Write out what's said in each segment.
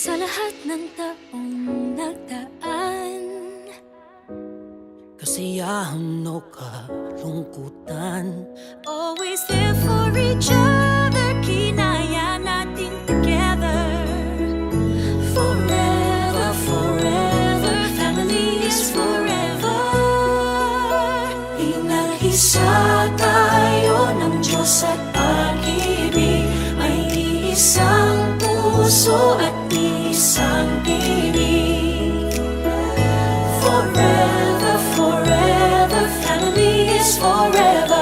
Sa lahat ng taong nagdaan Kasiyahan o kalungkutan. forever.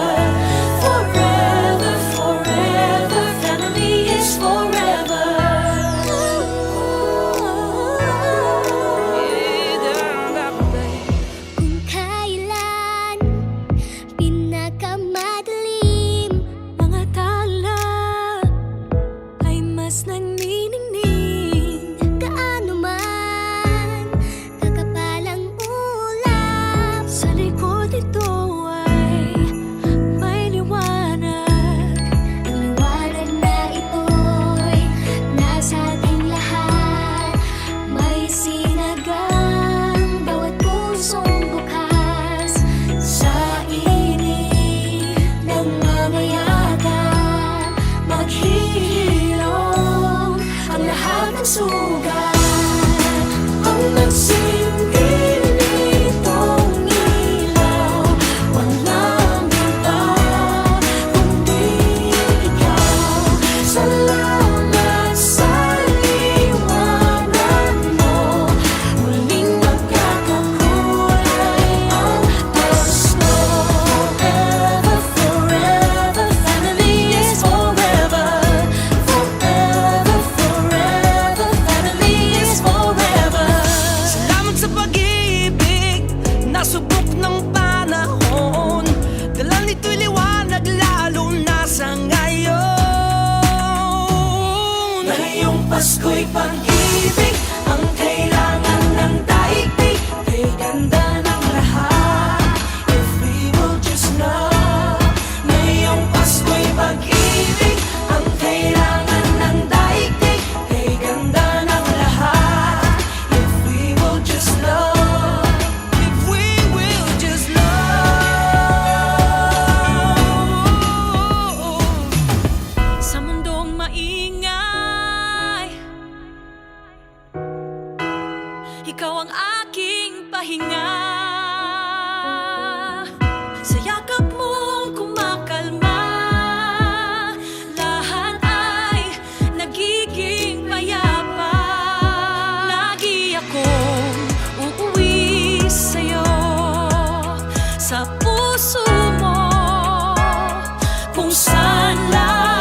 Ngayong Pasko'y pag-ibig puso mo kung saan lang